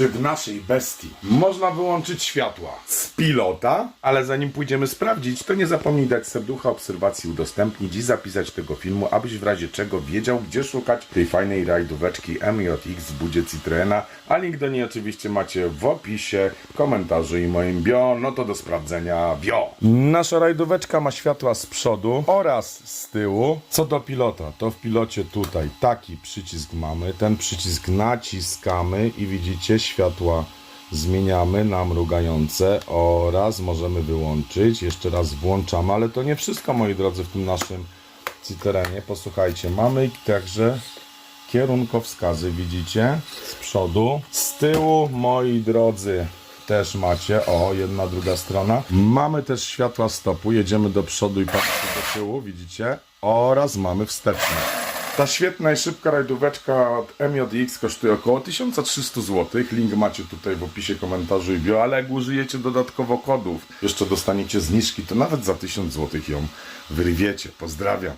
czy w naszej bestii można wyłączyć światła pilota, ale zanim pójdziemy sprawdzić, to nie zapomnij dać serducha obserwacji udostępnić i zapisać tego filmu, abyś w razie czego wiedział, gdzie szukać tej fajnej rajdóweczki MJX w budzie Citroena, a link do niej oczywiście macie w opisie, komentarzu i moim bio, no to do sprawdzenia bio. Nasza rajdóweczka ma światła z przodu oraz z tyłu. Co do pilota, to w pilocie tutaj taki przycisk mamy, ten przycisk naciskamy i widzicie światła zmieniamy na mrugające oraz możemy wyłączyć. Jeszcze raz włączamy, ale to nie wszystko moi drodzy w tym naszym Citroenie. Posłuchajcie, mamy także kierunkowskazy, widzicie? Z przodu. Z tyłu, moi drodzy, też macie. O, jedna, druga strona. Mamy też światła stopu. Jedziemy do przodu i patrzcie do tyłu, widzicie? Oraz mamy wsteczne. Ta świetna i szybka rajdóweczka od MJX kosztuje około 1300 zł. Link macie tutaj w opisie komentarzu i bio, ale jak użyjecie dodatkowo kodów, jeszcze dostaniecie zniżki, to nawet za 1000 zł ją wyrwiecie. Pozdrawiam.